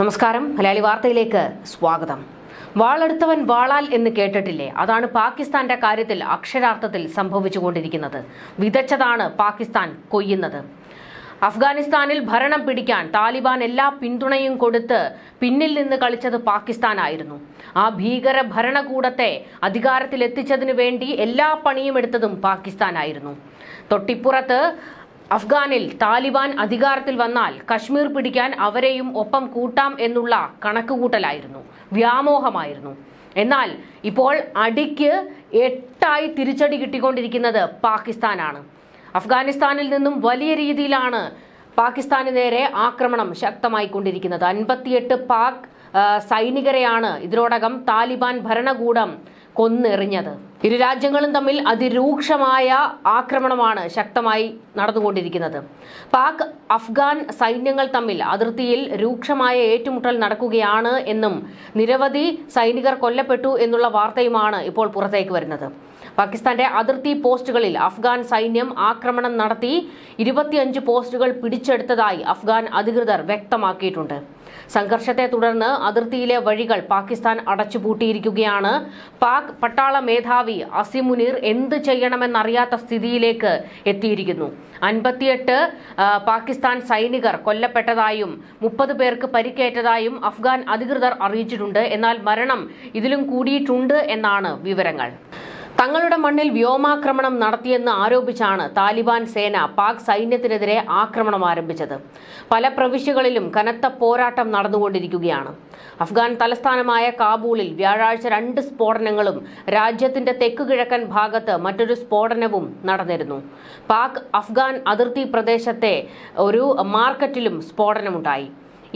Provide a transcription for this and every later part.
നമസ്കാരം. മലയാളി വാർത്തയിലേക്ക് സ്വാഗതം. വാളെടുത്തവൻ വാളാൽ എന്ന് കേട്ടിട്ടില്ലേ? അതാണ് പാകിസ്ഥാന്റെ കാര്യത്തിൽ അക്ഷരാർത്ഥത്തിൽ സംഭവിച്ചുകൊണ്ടിരിക്കുന്നത്. വിതച്ചതാണ് പാകിസ്ഥാൻ കൊയ്യുന്നത്. അഫ്ഗാനിസ്ഥാനിൽ ഭരണം പിടിക്കാൻ താലിബാൻ എല്ലാ പിന്തുണയും കൊടുത്ത് പിന്നിൽ നിന്ന് കളിച്ചത് പാകിസ്ഥാനായിരുന്നു. ആ ഭീകര ഭരണകൂടത്തെ അധികാരത്തിലെത്തിച്ചതിനു വേണ്ടി എല്ലാ പണിയും എടുത്തതും പാകിസ്ഥാനായിരുന്നു. തൊട്ടിപ്പുറത്ത് അഫ്ഗാനിൽ താലിബാൻ അധികാരത്തിൽ വന്നാൽ കശ്മീർ പിടിക്കാൻ അവരെയും ഒപ്പം കൂട്ടാം എന്നുള്ള കണക്കുകൂട്ടലായിരുന്നു. വ്യാമോഹമായിരുന്നു. എന്നാൽ ഇപ്പോൾ അടിക്ക് എട്ടായി തിരിച്ചടി കിട്ടിക്കൊണ്ടിരിക്കുന്നത് പാകിസ്ഥാനാണ്. അഫ്ഗാനിസ്ഥാനിൽ നിന്നും വലിയ രീതിയിലാണ് പാകിസ്ഥാന് നേരെ ആക്രമണം ശക്തമായി കൊണ്ടിരിക്കുന്നത് അൻപത്തിയെട്ട് പാക് സൈനികരെയാണ് ഇതിനോടകം താലിബാൻ ഭരണകൂടം കൊന്നെറിഞ്ഞത്. ഇരു രാജ്യങ്ങളും തമ്മിൽ അതിരൂക്ഷമായ ആക്രമണമാണ് ശക്തമായി നടന്നുകൊണ്ടിരിക്കുന്നത്. പാക് അഫ്ഗാൻ സൈന്യങ്ങൾ തമ്മിൽ അതിർത്തിയിൽ രൂക്ഷമായ ഏറ്റുമുട്ടൽ നടക്കുകയാണ് എന്നും നിരവധി സൈനികർ കൊല്ലപ്പെട്ടു എന്നുള്ള വാർത്തയുമാണ് ഇപ്പോൾ പുറത്തേക്ക് വരുന്നത്. പാകിസ്ഥാന്റെ അതിർത്തി പോസ്റ്റുകളിൽ അഫ്ഗാൻ സൈന്യം ആക്രമണം നടത്തി ഇരുപത്തിയഞ്ച് പോസ്റ്റുകൾ പിടിച്ചെടുത്തതായി അഫ്ഗാൻ അധികൃതർ വ്യക്തമാക്കിയിട്ടുണ്ട്. സംഘർഷത്തെ തുടർന്ന് അതിർത്തിയിലെ വഴികൾ പാകിസ്ഥാൻ അടച്ചുപൂട്ടിയിരിക്കുകയാണ്. പാക് പട്ടാള മേധാവി അസിമുനീർ എന്ത് ചെയ്യണമെന്നറിയാത്ത സ്ഥിതിയിലേക്ക് എത്തിയിരിക്കുന്നു. അൻപത്തിയെട്ട് പാകിസ്ഥാൻ സൈനികർ കൊല്ലപ്പെട്ടതായും മുപ്പത് പേർക്ക് പരിക്കേറ്റതായും അഫ്ഗാൻ അധികൃതർ അറിയിച്ചിട്ടുണ്ട്. എന്നാൽ മരണം ഇതിലും കൂടിയിട്ടുണ്ട് എന്നാണ് വിവരങ്ങൾ. തങ്ങളുടെ മണ്ണിൽ വ്യോമാക്രമണം നടത്തിയെന്ന് ആരോപിച്ചാണ് താലിബാൻ സേന പാക് സൈന്യത്തിനെതിരെ ആക്രമണം ആരംഭിച്ചത്. പല പ്രവിശ്യകളിലും കനത്ത പോരാട്ടം നടന്നുകൊണ്ടിരിക്കുകയാണ്. അഫ്ഗാൻ തലസ്ഥാനമായ കാബൂളിൽ വ്യാഴാഴ്ച രണ്ട് സ്ഫോടനങ്ങളും രാജ്യത്തിന്റെ തെക്കുകിഴക്കൻ ഭാഗത്ത് മറ്റൊരു സ്ഫോടനവും നടന്നിരുന്നു. പാക് അഫ്ഗാൻ അതിർത്തി പ്രദേശത്തെ ഒരു മാർക്കറ്റിലും സ്ഫോടനമുണ്ടായി.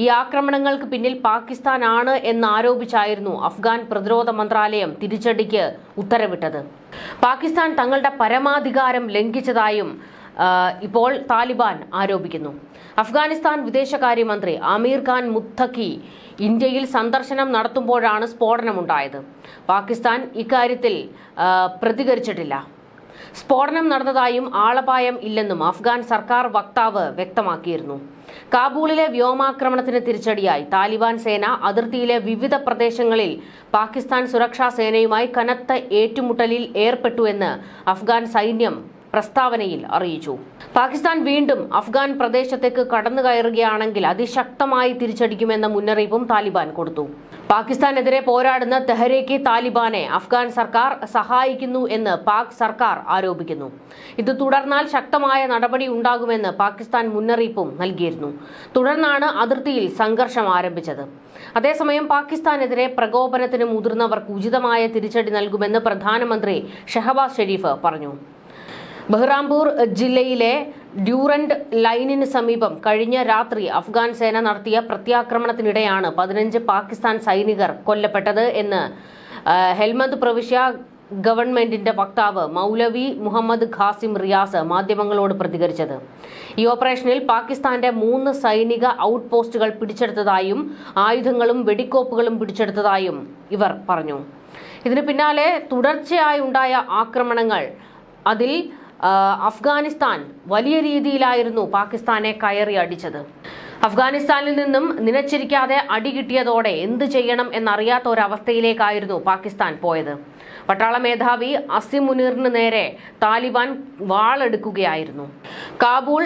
ഈ ആക്രമണങ്ങൾക്ക് പിന്നിൽ പാകിസ്ഥാനാണ് എന്നാരോപിച്ചായിരുന്നു അഫ്ഗാൻ പ്രതിരോധ മന്ത്രാലയം തിരിച്ചടിക്ക് ഉത്തരവിട്ടത്. പാകിസ്ഥാൻ തങ്ങളുടെ പരമാധികാരം ലംഘിച്ചതായും ഇപ്പോൾ താലിബാൻ ആരോപിക്കുന്നു. അഫ്ഗാനിസ്ഥാൻ വിദേശകാര്യമന്ത്രി ആമീർ ഖാൻ മുത്തഖി ഇന്ത്യയിൽ സന്ദർശനം നടത്തുമ്പോഴാണ് സ്ഫോടനമുണ്ടായത്. പാകിസ്ഥാൻ ഇക്കാര്യത്തിൽ പ്രതികരിച്ചിട്ടില്ല. സ്ഫോടനം നടന്നതായും ആളപായം ഇല്ലെന്നും അഫ്ഗാൻ സർക്കാർ വക്താവ് വ്യക്തമാക്കിയിരുന്നു. കാബൂളിലെ വ്യോമാക്രമണത്തിന് തിരിച്ചടിയായി. താലിബാൻ സേന അതിർത്തിയിലെ വിവിധ പ്രദേശങ്ങളിൽ പാകിസ്ഥാൻ സുരക്ഷാ സേനയുമായി കനത്ത ഏറ്റുമുട്ടലിൽ ഏർപ്പെട്ടുവെന്ന് അഫ്ഗാൻ സൈന്യം പ്രസ്താവനയിൽ അറിയിച്ചു. പാകിസ്ഥാൻ വീണ്ടും അഫ്ഗാൻ പ്രദേശത്തേക്ക് കടന്നു കയറുകയാണെങ്കിൽ അതിശക്തമായി തിരിച്ചടിക്കുമെന്ന മുന്നറിയിപ്പും താലിബാൻ കൊടുത്തു. പാകിസ്ഥാനെതിരെ പോരാടുന്ന തെഹരേക്ക് താലിബാനെ അഫ്ഗാൻ സർക്കാർ സഹായിക്കുന്നു എന്ന് പാക് സർക്കാർ ആരോപിക്കുന്നു. ഇത് തുടർന്നാൽ ശക്തമായ നടപടി ഉണ്ടാകുമെന്ന് പാകിസ്ഥാൻ മുന്നറിയിപ്പും നൽകിയിരുന്നു. തുടർന്നാണ് അതിർത്തിയിൽ സംഘർഷം ആരംഭിച്ചത്. അതേസമയം പാകിസ്ഥാനെതിരെ പ്രകോപനത്തിന് മുതിർന്നവർക്ക് ഉചിതമായ തിരിച്ചടി നൽകുമെന്ന് പ്രധാനമന്ത്രി ഷഹബാസ് ഷെരീഫ് പറഞ്ഞു. ബഹ്റാംപൂർ ജില്ലയിലെ ഡ്യൂറന്റ് ലൈനിന് സമീപം കഴിഞ്ഞ രാത്രി അഫ്ഗാൻ സേന നടത്തിയ പ്രത്യാക്രമണത്തിനിടെയാണ് പതിനഞ്ച് പാകിസ്ഥാൻ സൈനികർ കൊല്ലപ്പെട്ടത് എന്ന് ഹെൽമന്ദ് പ്രവിശ്യ ഗവൺമെന്റിന്റെ വക്താവ് മൗലവി മുഹമ്മദ് ഖാസിം റിയാസ് മാധ്യമങ്ങളോട് പ്രതികരിച്ചത്. ഈ ഓപ്പറേഷനിൽ പാകിസ്ഥാന്റെ മൂന്ന് സൈനിക ഔട്ട് പോസ്റ്റുകൾ പിടിച്ചെടുത്തതായും ആയുധങ്ങളും വെടിക്കോപ്പുകളും പിടിച്ചെടുത്തതായും ഇവർ പറഞ്ഞു. ഇതിനു പിന്നാലെ തുടർച്ചയായി ഉണ്ടായ ആക്രമണങ്ങൾ അതിൽ അഫ്ഗാനിസ്ഥാൻ വലിയ രീതിയിലായിരുന്നു പാകിസ്ഥാനെ കയറി അടിച്ചത്. അഫ്ഗാനിസ്ഥാനിൽ നിന്നും നിലച്ചിരിക്കാതെ അടി കിട്ടിയതോടെ എന്ത് ചെയ്യണം എന്നറിയാത്ത ഒരവസ്ഥയിലേക്കായിരുന്നു പാകിസ്ഥാൻ പോയത്. പട്ടാള മേധാവി അസിം മുനീറിന് നേരെ താലിബാൻ വാളെടുക്കുകയായിരുന്നു. കാബൂൾ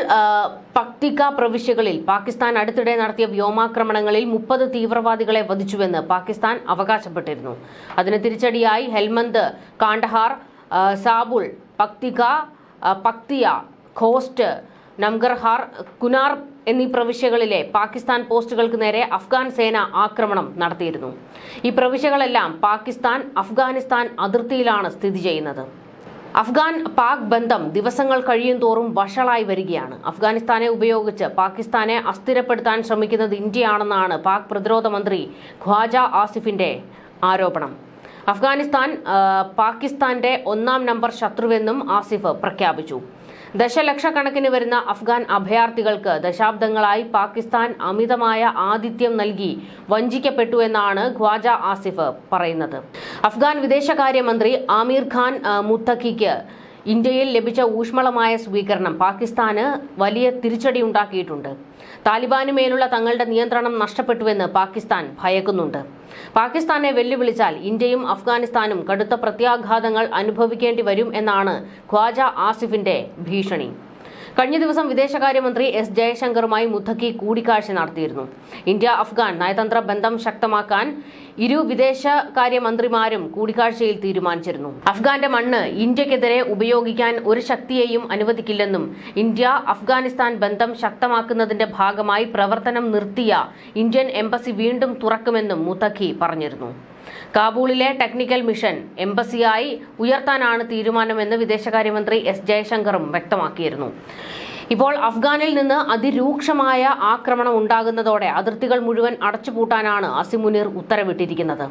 പക്തിക പ്രവിശ്യകളിൽ പാകിസ്ഥാൻ അടുത്തിടെ നടത്തിയ വ്യോമാക്രമണങ്ങളിൽ മുപ്പത് തീവ്രവാദികളെ വധിച്ചുവെന്ന് പാകിസ്ഥാൻ അവകാശപ്പെട്ടിരുന്നു. അതിന് തിരിച്ചടിയായി ഹെൽമന്ത് കാണ്ടഹാർ സാബുൾ പക്തിക പക്തിയ ഖോസ്റ്റ് നംഗർഹാർ കുനാർ എന്നീ പ്രവിശ്യകളിലെ പാകിസ്ഥാൻ പോസ്റ്റുകൾക്ക് നേരെ അഫ്ഗാൻ സേന ആക്രമണം നടത്തിയിരുന്നു. ഈ പ്രവിശ്യകളെല്ലാം പാകിസ്ഥാൻ അഫ്ഗാനിസ്ഥാൻ അതിർത്തിയിലാണ് സ്ഥിതി ചെയ്യുന്നത്. അഫ്ഗാൻ പാക് ബന്ധം ദിവസങ്ങൾ കഴിയും തോറും വഷളായി വരികയാണ്. അഫ്ഗാനിസ്ഥാനെ ഉപയോഗിച്ച് പാകിസ്ഥാനെ അസ്ഥിരപ്പെടുത്താൻ ശ്രമിക്കുന്നത് ഇന്ത്യയാണെന്നാണ് പാക് പ്രതിരോധ മന്ത്രി ഖ്വാജ ആസിഫിന്റെ ആരോപണം. അഫ്ഗാനിസ്ഥാൻ പാകിസ്ഥാന്റെ ഒന്നാം നമ്പർ ശത്രുവെന്നും ആസിഫ് പ്രഖ്യാപിച്ചു. ദശലക്ഷക്കണക്കിന് വരുന്ന അഫ്ഗാൻ അഭയാർത്ഥികൾക്ക് ദശാബ്ദങ്ങളായി പാകിസ്ഥാൻ അമിതമായ ആതിഥ്യം നൽകി വഞ്ചിക്കപ്പെട്ടു എന്നാണ് ഖ്വാജ ആസിഫ് പറയുന്നത്. അഫ്ഗാൻ വിദേശകാര്യമന്ത്രി ആമീർ ഖാൻ മുത്തഖിക്ക് ഇന്ത്യയിൽ ലഭിച്ച ഊഷ്മളമായ സ്വീകരണം പാകിസ്ഥാന് വലിയ തിരിച്ചടിയുണ്ടാക്കിയിട്ടുണ്ട് ഉണ്ടാക്കിയിട്ടുണ്ട്. മേലുള്ള തങ്ങളുടെ നിയന്ത്രണം നഷ്ടപ്പെട്ടുവെന്ന് പാകിസ്ഥാൻ ഭയക്കുന്നുണ്ട്. പാകിസ്ഥാനെ വെല്ലുവിളിച്ചാൽ ഇന്ത്യയും അഫ്ഗാനിസ്ഥാനും കടുത്ത പ്രത്യാഘാതങ്ങൾ അനുഭവിക്കേണ്ടി വരും എന്നാണ് ഖ്വാജ ആസിഫിന്റെ ഭീഷണി. കഴിഞ്ഞ ദിവസം വിദേശകാര്യമന്ത്രി എസ് ജയശങ്കറുമായി മുത്തക്കി കൂടിക്കാഴ്ച നടത്തിയിരുന്നു. ഇന്ത്യ അഫ്ഗാൻ നയതന്ത്ര ബന്ധം ശക്തമാക്കാൻ ഇരു വിദേശകാര്യമന്ത്രിമാരും കൂടിക്കാഴ്ചയിൽ തീരുമാനിച്ചിരുന്നു. അഫ്ഗാന്റെ മണ്ണ് ഇന്ത്യക്കെതിരെ ഉപയോഗിക്കാൻ ഒരു ശക്തിയെയും അനുവദിക്കില്ലെന്നും ഇന്ത്യ അഫ്ഗാനിസ്ഥാൻ ബന്ധം ശക്തമാക്കുന്നതിന്റെ ഭാഗമായി പ്രവർത്തനം നിർത്തിയ ഇന്ത്യൻ എംബസി വീണ്ടും തുറക്കുമെന്നും മുത്തഖി പറഞ്ഞിരുന്നു. കാബൂളിലെ ടെക്നിക്കൽ മിഷൻ എംബസിയായി ഉയർത്താനാണ് തീരുമാനമെന്ന് വിദേശകാര്യമന്ത്രി എസ് ജയശങ്കറും വ്യക്തമാക്കിയിരുന്നു. ഇപ്പോൾ അഫ്ഗാനിൽ നിന്ന് അതിരൂക്ഷമായ ആക്രമണം ഉണ്ടാകുന്നതോടെ അതിർത്തികൾ മുഴുവൻ അടച്ചുപൂട്ടാനാണ് അസിമുനീർ ഉത്തരവിട്ടിരിക്കുന്നത്.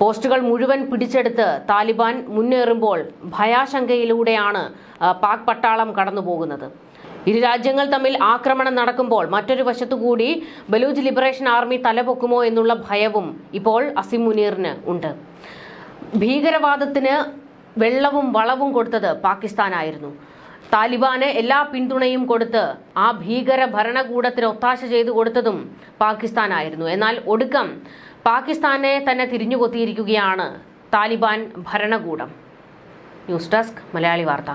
പോസ്റ്റുകൾ മുഴുവൻ പിടിച്ചെടുത്ത് താലിബാൻ മുന്നേറുമ്പോൾ ഭയാശങ്കയിലൂടെയാണ് പാക് പട്ടാളം കടന്നുപോകുന്നത്. ഇരു രാജ്യങ്ങൾ തമ്മിൽ ആക്രമണം നടക്കുമ്പോൾ മറ്റൊരു വശത്തുകൂടി ബലൂജ് ലിബറേഷൻ ആർമി തലപൊക്കുമോ എന്നുള്ള ഭയവും ഇപ്പോൾ അസിം മുനീറിന് ഉണ്ട്. ഭീകരവാദത്തിന് വെള്ളവും വളവും കൊടുത്തത് പാകിസ്ഥാനായിരുന്നു. താലിബാന് എല്ലാ പിന്തുണയും കൊടുത്ത് ആ ഭീകര ഭരണകൂടത്തിന് ഒത്താശ ചെയ്തു കൊടുത്തതും പാകിസ്ഥാനായിരുന്നു. എന്നാൽ ഒടുക്കം പാകിസ്ഥാനെ തന്നെ തിരിഞ്ഞുകൊത്തിയിരിക്കുകയാണ് താലിബാൻ ഭരണകൂടം. ന്യൂസ് ഡെസ്ക് മലയാളി വാർത്ത.